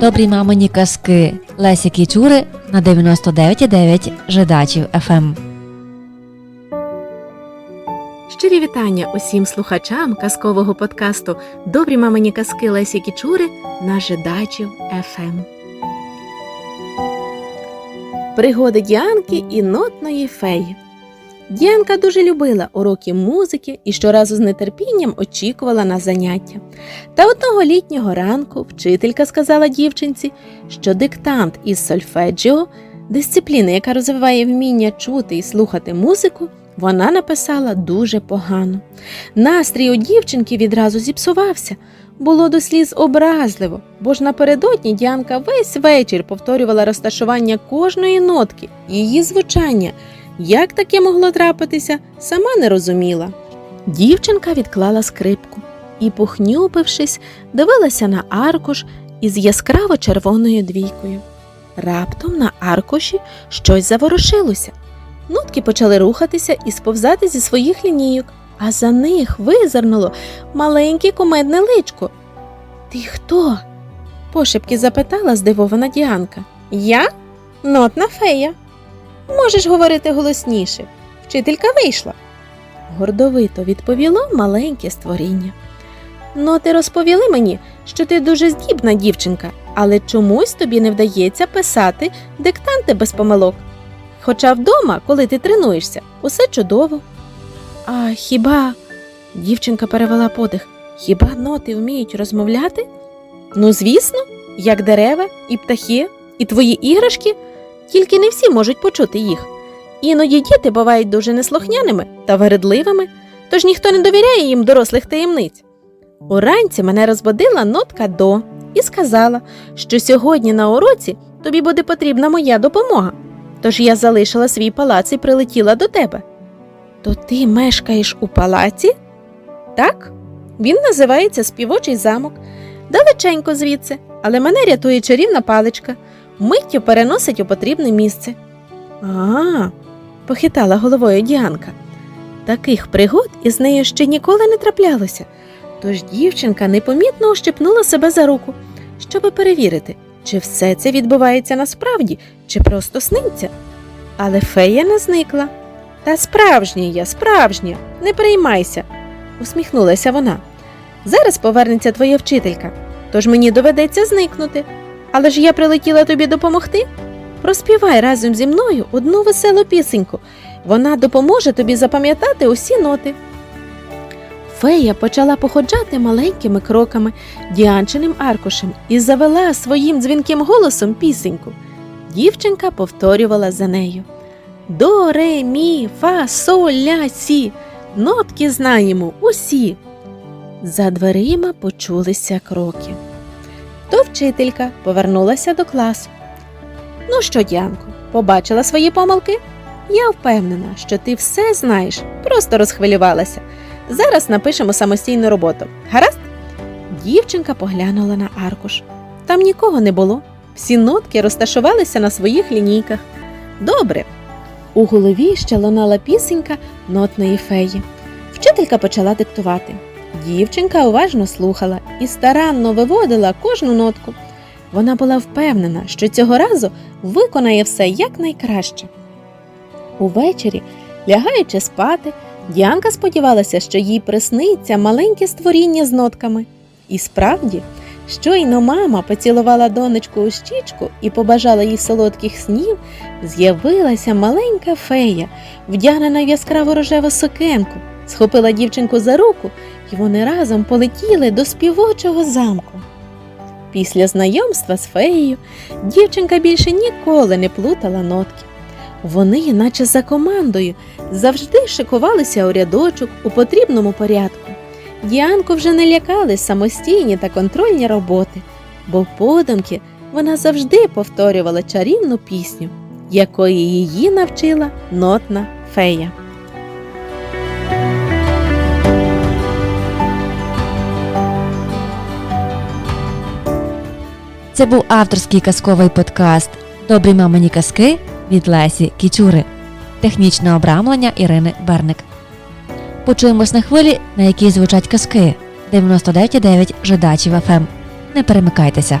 Добрі мамині казки Лесі Кічури на 99,9 Жидачів Ем. ФМ. Щирі вітання усім слухачам казкового подкасту Добрі мамині казки Лесі Кічури на Жидачів ФМ. Пригоди Діанки і нотної феї. Діанка дуже любила уроки музики і щоразу з нетерпінням очікувала на заняття. Та одного літнього ранку вчителька сказала дівчинці, що диктант із сольфеджіо, дисципліни, яка розвиває вміння чути і слухати музику, вона написала дуже погано. Настрій у дівчинки відразу зіпсувався. Було до сліз образливо, бо ж напередодні Діанка весь вечір повторювала розташування кожної нотки, її звучання. Як таке могло трапитися, сама не розуміла. Дівчинка відклала скрипку і, похнюпившись, дивилася на аркуш із яскраво червоною двійкою. Раптом на аркуші щось заворушилося. Нотки почали рухатися і сповзати зі своїх лінійок, а за них визирнуло маленьке кумедне личко. Ти хто? пошепки запитала здивована Діанка. Я нотна фея. Можеш говорити голосніше. Вчителька вийшла. Гордовито відповіло маленьке створіння. Ноти розповіли мені, що ти дуже здібна дівчинка, але чомусь тобі не вдається писати диктанти без помилок. Хоча вдома, коли ти тренуєшся, усе чудово. А хіба. дівчинка перевела подих. Хіба ноти вміють розмовляти? Ну, звісно, як дерева, і птахи, і твої іграшки, тільки не всі можуть почути їх. Іноді діти бувають дуже неслухняними та вередливими, тож ніхто не довіряє їм дорослих таємниць. Уранці мене розбудила нотка до і сказала, що сьогодні на уроці тобі буде потрібна моя допомога. Тож я залишила свій палац і прилетіла до тебе. То ти мешкаєш у палаці? Так, він називається Співочий замок. Далеченько звідси, але мене рятує чарівна паличка, миттю переносить у потрібне місце. А, похитала головою Діанка. Таких пригод із нею ще ніколи не траплялося. Тож дівчинка непомітно ущипнула себе за руку, щоби перевірити, чи все це відбувається насправді, чи просто сниться. Але фея не зникла. Та справжня я, справжня, не переймайся, усміхнулася вона. Зараз повернеться твоя вчителька, тож мені доведеться зникнути. Але ж я прилетіла тобі допомогти. Проспівай разом зі мною одну веселу пісеньку. Вона допоможе тобі запам'ятати усі ноти. Фея почала походжати маленькими кроками діанчиним аркушем і завела своїм дзвінким голосом пісеньку. Дівчинка повторювала за нею. До, ре, мі, фа, соль, ля, сі. Нотки знаємо усі. За дверима почулися кроки. То вчителька повернулася до класу. Ну що, Діанко, побачила свої помилки? Я впевнена, що ти все знаєш, просто розхвилювалася. Зараз напишемо самостійну роботу. Гаразд? Дівчинка поглянула на аркуш. Там нікого не було. Всі нотки розташувалися на своїх лінійках. Добре. У голові ще лунала пісенька нотної феї. Вчителька почала диктувати. Дівчинка уважно слухала і старанно виводила кожну нотку. Вона була впевнена, що цього разу виконає все якнайкраще. Увечері, лягаючи спати, Діанка сподівалася, що їй присниться маленьке створіння з нотками. І справді, щойно мама поцілувала донечку у щічку і побажала їй солодких снів, з'явилася маленька фея, вдягнена в яскраво рожеву сукенку, схопила дівчинку за руку, вони разом полетіли до співочого замку. Після знайомства з феєю дівчинка більше ніколи не плутала нотки. Вони, наче за командою, завжди шикувалися у рядочок у потрібному порядку. Діанку вже не лякали самостійні та контрольні роботи, бо подумки вона завжди повторювала чарівну пісню, якої її навчила нотна фея. Це був авторський казковий подкаст Добрі мамині казки від Лесі Кічури. Технічне обрамлення Ірини Берник. Почуємось на хвилі, на якій звучать казки 99,9 Жидачів ФМ. Не перемикайтеся.